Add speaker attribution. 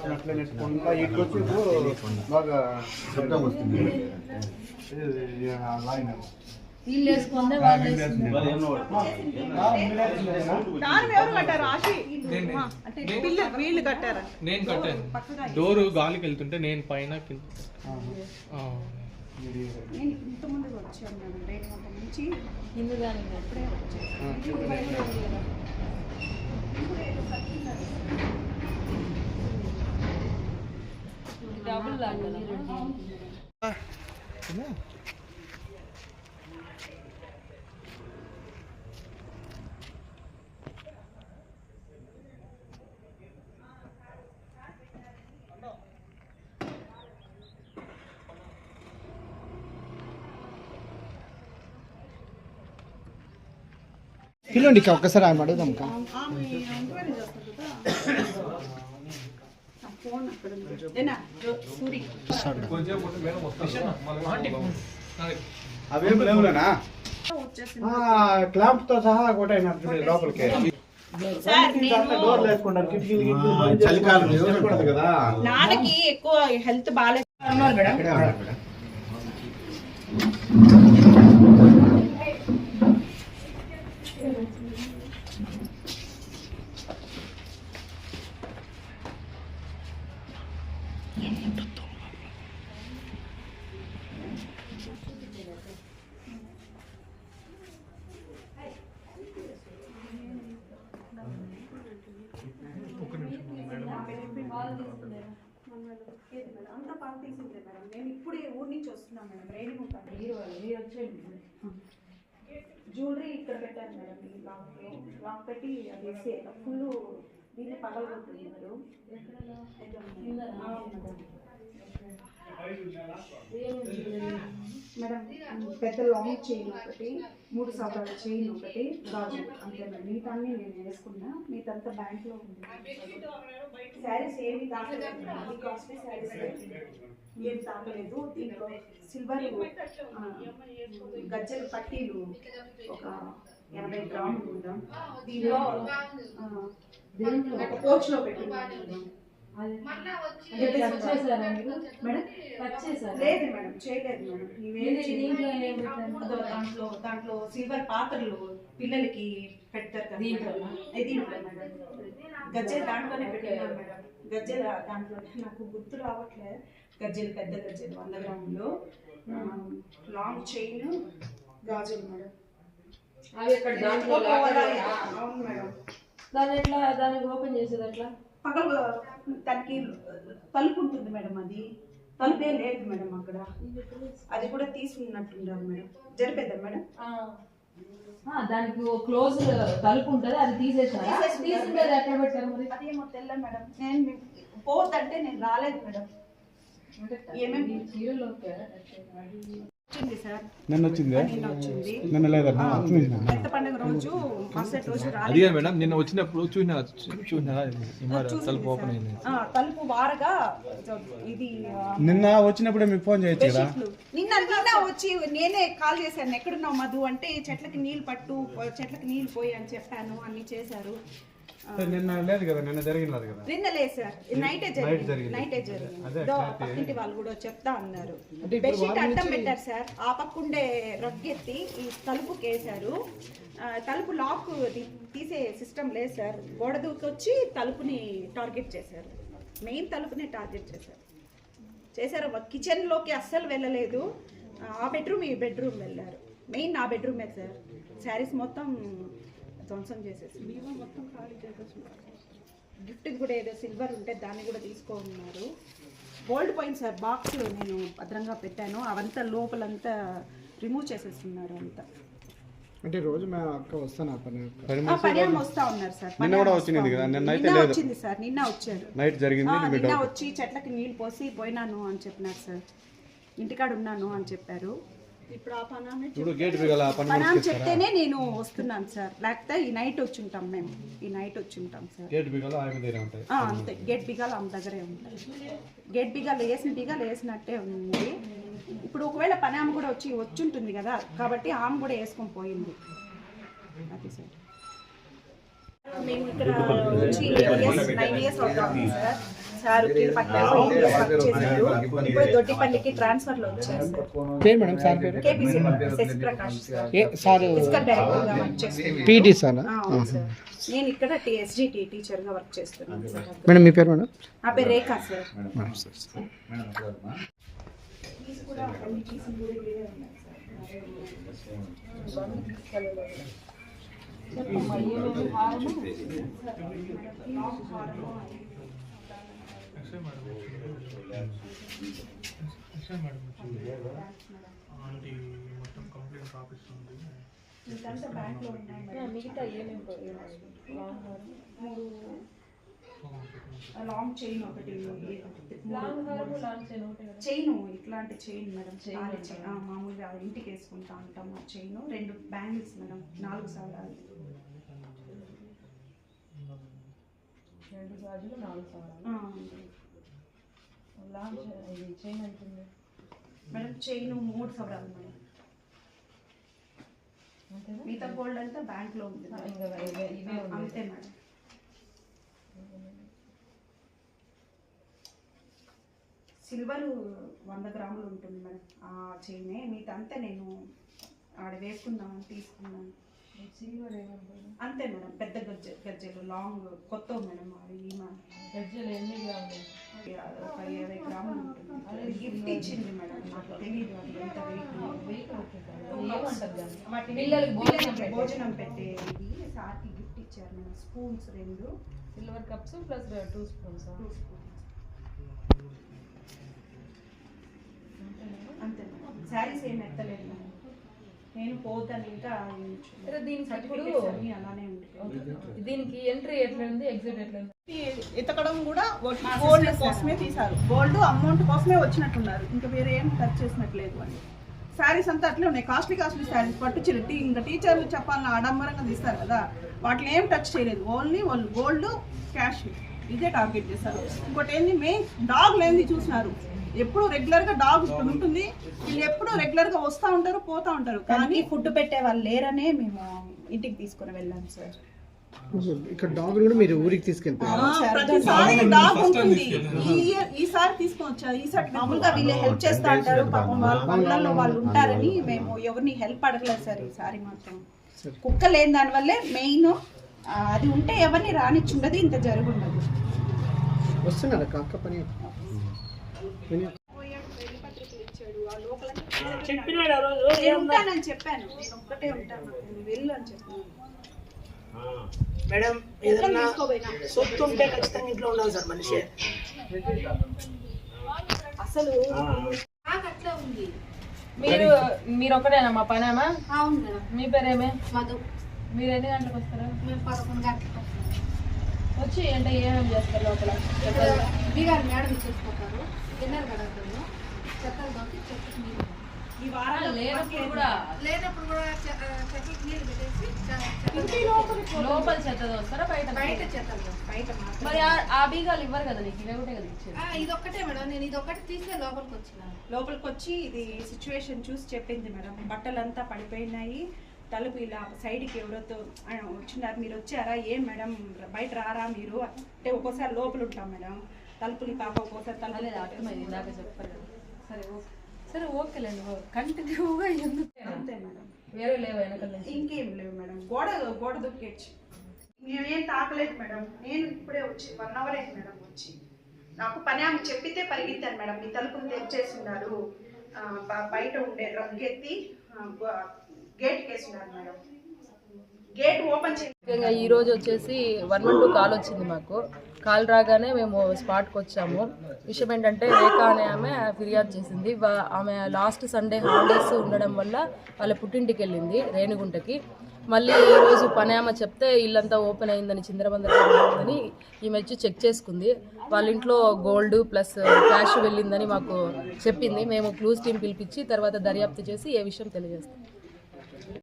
Speaker 1: చేపలు అట్లా నెట్టుకుంటా ఇటు వచ్చి బాగా
Speaker 2: శబ్దం వస్తుంది.
Speaker 3: వీళ్ళు వేసుకుందే వాళ్ళు
Speaker 1: వీళ్ళు
Speaker 4: కట్టారు?
Speaker 5: నేను కట్టాను. డోరు గాలికి వెళ్తుంటే నేను పైన కింద.
Speaker 4: నేను మేడం నుంచి.
Speaker 3: కింద
Speaker 4: వచ్చాను.
Speaker 6: పిల్లండి ఒక్కసారి ఆయన అడుగుదాం
Speaker 4: ఫోన్ అక్కడ సూరి.
Speaker 1: అవేం లేవులేనా? క్లాంప్తో సహా కొట్టాయినారు చూడండి లోపలికి.
Speaker 2: చలికాలం కదా?
Speaker 4: నాన్నకి ఎక్కువ హెల్త్ బాగాలేదు. మేడం
Speaker 2: ఇక్కడే ఉన్నాడు మేడం.
Speaker 4: అంతా తీసిందే మేడం. నేను ఇప్పుడే ఊరి నుంచి వస్తున్నాను మేడం. రేణిగుంట జ్యువెలరీ ఇక్కడ పెట్టాను మేడం. ఈ లాక్ లాక్ పెట్టి అది ఫుల్ దీన్ని పగలగొట్టింది మేడం పెద్ద లాంగ్ చైన్ ఒకటి మూడు సవరాల చైన్ ఒకటి. గాజు అంతే మిగతా మిగతాన్ని నేను వేసుకున్నా. మిగతా బ్యాంక్లో ఉంది. శారీస్ ఏమి తాకలేదు కాస్ట్లీ శారీస్ ఏం. తాకలేదు దీంట్లో సిల్వర్ గజ్జల పట్టీలు ఒక ఎనభై గ్రాములు ఉందాం? దీనిలో దీంట్లో ఒక పోచ్లో పెట్టుకున్నాను లేదు మేడం చేయలేదు మేడం.
Speaker 3: దీంట్లో
Speaker 4: దాంట్లో దాంట్లో సిల్వర్ పాత్రలు పిల్లలకి పెడతారు కదా
Speaker 3: దీంట్లోనా?
Speaker 4: ఇది దీంట్లో మేడం. గజ్జెలు దాంట్లోనే పెట్టినాను మేడం. గజ్జెల దాంట్లోనే. నాకు గుర్తు రావట్లే. గజ్జెలు పెద్ద గజ్జెలు వంద గ్రాములు. లాంగ్ చైన్ గాజులు మేడం.
Speaker 3: అవి ఇక్కడ దాంట్లో
Speaker 4: అవును మేడం.
Speaker 3: దాన్ని ఎట్లా దానికి ఓపెన్ చేసేది ఎట్లా?
Speaker 4: పగలు దానికి తలుపు ఉంటుంది మేడం అది. తలుపే లేదు మేడం అక్కడ. అది కూడా తీసుకున్నట్టున్నారు మేడం. జరిపేద్దా మేడం.
Speaker 3: దానికి క్లోజ్ తలుపు ఉంటది అది తీసేసారా? అది ఎక్కడ పెట్టారు మరి?
Speaker 4: అదేమో తెల్ల మేడం. నేను పోవద్దంటే నేను రాలేదు మేడం. ఏమేమి
Speaker 1: నిన్న వచ్చిందే?
Speaker 4: నిన్న వచ్చింది.
Speaker 1: నిన్న లేదన్నా వచ్చింది నిన్న.
Speaker 4: పెద్ద పండుగ రోజు మరుసటి రోజు
Speaker 5: అది
Speaker 4: రాలేదు.
Speaker 5: కాదు మేడం నిన్న వచ్చినప్పుడు చూసిన చూసిన తలుపు ఓపెన్ అయింది.
Speaker 4: ఆ, తలుపు వారగా ఇది
Speaker 1: నిన్న వచ్చినప్పుడే మీకు ఫోన్ చేయొచ్చు.
Speaker 4: నిన్న నిన్న వచ్చి నేనే కాల్ చేశాను ఎక్కడున్నావు మధు? అంటే చెట్లకి నీళ్ళు పట్టు చెట్లకి నీళ్ళు పోయి అని చెప్పాను అన్ని చేశారు.
Speaker 1: నిన్న లేదు కదా నిన్న జరిగినది కదా.
Speaker 4: నిన్న లేదు సార్ నైటే జరిగింది
Speaker 1: జరిగింది.
Speaker 4: నైటే జరిగింది.
Speaker 1: అదే,
Speaker 4: దో. పక్కింటి వాళ్ళు కూడా చెప్తా అన్నారు. బెడ్షీట్ అడ్డం పెట్టారు సార్ ఆ పక్కుండే రగ్గెత్తి ఈ తలుపుకి వేశారు ఆ, తలుపు లాక్ తీసే సిస్టమ్ లేదు సార్. గోడ దూకొచ్చి తలుపుని టార్గెట్ చేశారు. మెయిన్ తలుపుని టార్గెట్ చేశారు. చేశారు కిచెన్లోకి అస్సలు వెళ్ళలేదు. ఆ బెడ్రూమ్ ఈ బెడ్రూమ్ వెళ్ళారు. మెయిన్ నా బెడ్రూమే సార్. శారీస్ మొత్తం ధ్వంసం చేసేసి. మేము మొత్తం ఖాళీ చేసేస్తున్నారు గిఫ్ట్ కూడా ఏదో సిల్వర్ ఉంటే దాన్ని కూడా తీసుకోన్నారు గోల్డ్ పోయింది సార్ బాక్స్ నేను భద్రంగా పెట్టాను. అవంతా లోపలంతా రిమూవ్ చేసేస్తున్నారు అంతా.
Speaker 1: అంటే రోజు మా అక్క వస్తాను?
Speaker 4: ఆమె వస్తా ఉన్నారు సార్.
Speaker 1: నిన్న కూడా వచ్చింది కదా. నిన్న అయితే లేదు.
Speaker 4: వచ్చింది సార్. నిన్న వచ్చారు.
Speaker 1: నైట్ జరిగింది
Speaker 4: నిన్న వచ్చి చెట్లకి నీళ్ళు పోసి పోయినాను అని చెప్పినారు సార్. ఇంటికాడ ఉన్నాను అని చెప్పారు. ఇప్పుడు
Speaker 1: గేట్
Speaker 4: చెప్తేనే నేను వస్తున్నాను సార్. లేకపోతే ఈ నైట్ వచ్చి ఉంటాం మేము. ఈ నైట్ వచ్చి ఉంటాం సార్.
Speaker 1: గేట్ బిగాల ఆమె దగ్గర ఉంటాయి.
Speaker 4: ఆ, అంతే. గేట్ బిగాలు ఆమె దగ్గరే ఉంటాయి. గేట్ బిగాలు వేసిన బిగాలు వేసినట్టే ఉంది. ఇప్పుడు ఒకవేళ పని ఆమె కూడా వచ్చి వచ్చి ఉంటుంది కదా కాబట్టి ఆమె కూడా వేసుకొని పోయింది. అది సార్. మేము ఇక్కడ వచ్చి నైన్ ఇయర్స్ అవుతుంది సార్. సార్కి పట్టారు వర్క్ చేశారు. ఇప్పుడు దొడ్డిపల్లికి ట్రాన్స్ఫర్లో వచ్చారు సార్.
Speaker 6: పేరు మేడం సార్ పేరు?
Speaker 4: KPC
Speaker 6: Sashi Prakash
Speaker 4: sir. Sir డైరెక్టర్గా వర్క్ చేస్తున్నారు
Speaker 6: పీటీ సార్?
Speaker 4: సార్. నేను ఇక్కడ ఎస్జిటి టీచర్గా వర్క్ చేస్తున్నాను సార్.
Speaker 6: మేడం మీ పేరు మేడం?
Speaker 4: నా పేరు రేఖా సార్.
Speaker 6: మేడం
Speaker 2: ఆంటీ మొత్తం కంప్లైంట్ రాపిస్తుంది.
Speaker 3: మిగతా
Speaker 4: లాంగ్ చైన్ ఒకటి
Speaker 3: లాంగ్ హారం లాంగ్ చైన్ ఒకటే కదా.
Speaker 4: చైన్ ఇట్లాంటి చైన్ మేడం. చైన్ ఆ, మామూలుగా ఇంటికి వేసుకుంటా ఉంటాం ఆ చైన్. రెండు బ్యాంగిల్స్ మేడం. నాలుగు సార్లు
Speaker 3: రెండు గాజులు నాలుగు సవరాలు లాంగ్ చైన్ ఇది చైన్ అవుతుంది
Speaker 4: మేడం చైన్ మూడు సవరాలు మేడం. మిగతా గోల్డ్ అంతా బ్యాంక్లో ఉంది అంతే మేడం. సిల్వర్ వంద గ్రాములు ఉంటుంది మేడం. ఆ చైనే మిగతా అంతా నేను ఆడ వేసుకుందామని తీసుకున్నాను.
Speaker 3: సిల్వర్ ఏమంటారు
Speaker 4: అంతే మేడం పెద్ద గజ్జె గజ్జెలు లాంగ్ కొత్త మేడం అవి
Speaker 3: గజ్జలు ఎన్ని గ్రాములు?
Speaker 4: ఒక ఇరవై గ్రాములు ఉంటుంది. గిఫ్ట్ ఇచ్చింది మేడం నాకు తెలియదు అది ఎంత వెయిట్
Speaker 3: పిల్లలకి భోజనం
Speaker 4: పిల్లలకి
Speaker 3: పెట్టే-
Speaker 4: భోజనం పెట్టేది. సార్కి గిఫ్ట్ ఇచ్చారు మేడం స్పూన్స్ రెండు.
Speaker 3: Silver cups plus two spoons
Speaker 4: two spoons అంతే మేడం. శారీస్ ఏం ఎత్తలేదు మేడం. నేను పోతాను ఇంకా
Speaker 3: సరే దీనికి ఇప్పుడు
Speaker 4: అలానే ఉంటాయి.
Speaker 3: దీనికి ఎంట్రీ ఎట్లా ఉంది ఎగ్జిట్ ఎట్లా ఉంది?
Speaker 7: ఎతకడం కూడా గోల్డ్ కోసమే తీశారు. గోల్డ్ అమౌంట్ కోసమే వచ్చినట్టున్నారు. ఇంకా వేరే ఏం ఖర్చు చేసినట్లేదు అని. శారీస్ అంతా అట్లే ఉన్నాయి. కాస్ట్లీ కాస్ట్లీ శారీస్ పట్టు చీర. టీ ఇంకా టీచర్లు చెప్పాలని ఆడంబరంగా తీస్తారు కదా. వాటిని ఏం టచ్ చేయలేదు. ఓన్లీ వాళ్ళు గోల్డ్ క్యాష్ ఇదే టార్గెట్ చేస్తారు ఇంకోటి ఏంది? మెయిన్ డాగ్ లేనిది చూసినారు. ఎప్పుడు రెగ్యులర్గా డాగ్ ఇక్కడ ఉంటుంది. వీళ్ళు ఎప్పుడు రెగ్యులర్గా వస్తూ ఉంటారు పోతా ఉంటారు.
Speaker 4: కానీ ఫుడ్ పెట్టే వాళ్ళు లేరనే మేము ఇంటికి తీసుకుని వెళ్ళాం సార్
Speaker 6: ఇక్కడ డాగ్ కూడా మీరు ఊరికి తీసుకెళ్తారు?
Speaker 7: ప్రతిసారి డాగ్ ఉంటుంది. ఈ ఇయర్ ఈసారి ఈసారి
Speaker 4: మామూలుగా వీళ్ళు హెల్ప్ చేస్తూ పాపం వాళ్ళ పనులలో వాళ్ళు ఉంటారని మేము ఎవరిని హెల్ప్ అడగలేదు సార్ ఈసారి మాత్రం కుక్క లేని దానివల్లే మెయిన్ అది ఉంటే ఎవరిని రానిచ్చుండదు ఇంత జరుగుండదు.
Speaker 6: వస్తున్నారా? కాక పని విని-
Speaker 7: చెప్పినాడు ఆ రోజు
Speaker 4: నేను ఉంటానని చెప్పాను నేను ఒక్కటే ఉంటాను వెళ్ళు అని చెప్పాను
Speaker 8: మేడం ఏదన్నా సొత్తు ఉంటే ఖచ్చితంగా ఇంట్లో ఉండాలి సార్ మనిషి.
Speaker 4: అసలు
Speaker 3: మీరు మీరు ఒకటేనా మా పనేమా?
Speaker 9: అవును మేడం.
Speaker 3: మీ పేరేమే?
Speaker 9: మధు.
Speaker 3: మీరు ఎన్ని గంటలకు వస్తారా?
Speaker 9: మేము పదకొండు గంటలకు
Speaker 3: వచ్చి అంటే ఏమేమి చేస్తారు లోపల?
Speaker 9: మేడం ఇచ్చేసిపోతారు డిన్నర్ కడగతారు చెత్తలు దొరికి చెత్తకి నీళ్ళు.
Speaker 4: ఈ వారాలు
Speaker 3: లేనప్పుడు కూడా
Speaker 9: లేనప్పుడు కూడా చె- ఆ, చెత్తకి నీళ్ళు పెట్టేసి
Speaker 3: లోపల చెత్త వస్తారా బయట
Speaker 9: బయట చెత్తలు.
Speaker 4: బయట
Speaker 3: మరి ఆ- బీగాలు ఇవ్వరు కదా నీకు? ఇవే ఒకటే కదా ఇచ్చేది?
Speaker 9: ఆ, ఇది ఒక్కటే మేడం. నేను ఇది ఒక్కటి తీసే లోపలికి వచ్చినాను
Speaker 4: లోపలికి వచ్చి ఇది సిచ్యువేషన్ చూసి చెప్పింది మేడం. బట్టలంతా పడిపోయినాయి. తలుపు ఇలా సైడ్కి ఎవరితో వచ్చినారు. మీరు వచ్చారా? ఏం మేడం? బయట రారా మీరు? అంటే ఒక్కోసారి లోపల ఉంటాం మేడం. తలుపులు పాప ఒక్కోసారి తలుపులు
Speaker 3: అర్థమైంది ఇందాక చెప్పారు కదా. సరే ఓకే సరే ఓకేలేండి కంటిన్యూగా ఎందుకు?
Speaker 4: అంతే మేడం.
Speaker 3: వేరే లేవు వెనకాల నుంచి.
Speaker 4: ఇంకేం లేవు మేడం. గోడ గోడ దుక్కేచ్చు. మేమేం తాకలేదు మేడం. నేను ఇప్పుడే వచ్చి వన్ అవర్ అయింది మేడం వచ్చి. నాకు పని ఆమె చెప్పితే పరిగెత్తాను మేడం. మీ తలుపులు బ- బయట ఉండే రగ్గెత్తి గేట్ కేసున్నారు మేడం. గేట్ ఓపెన్ చేసి
Speaker 3: ముఖ్యంగా ఈ రోజు వచ్చేసి వన్ వన్ టూ కాల్ వచ్చింది మాకు. కాల్ రాగానే మేము స్పాట్కి వచ్చాము. విషయం ఏంటంటే రేఖ అనే ఆమె ఫిర్యాదు చేసింది. ఆమె లాస్ట్ సండే హాలిడేస్ ఉండడం వల్ల వాళ్ళ పుట్టింటికి వెళ్ళింది రేణిగుంటకి. మళ్ళీ ఈ రోజు పని ఆమె చెప్తే ఇల్లంతా ఓపెన్ అయిందని చిందరబందరగా ఉందని ఈమె వచ్చి చెక్ చేసుకుంది. వాళ్ళ ఇంట్లో గోల్డ్ ప్లస్ క్యాష్ వెళ్ళిందని మాకు చెప్పింది. మేము క్లూస్ టీం పిలిపించి తర్వాత దర్యాప్తు చేసి ఏ విషయం తెలియజేస్తాం.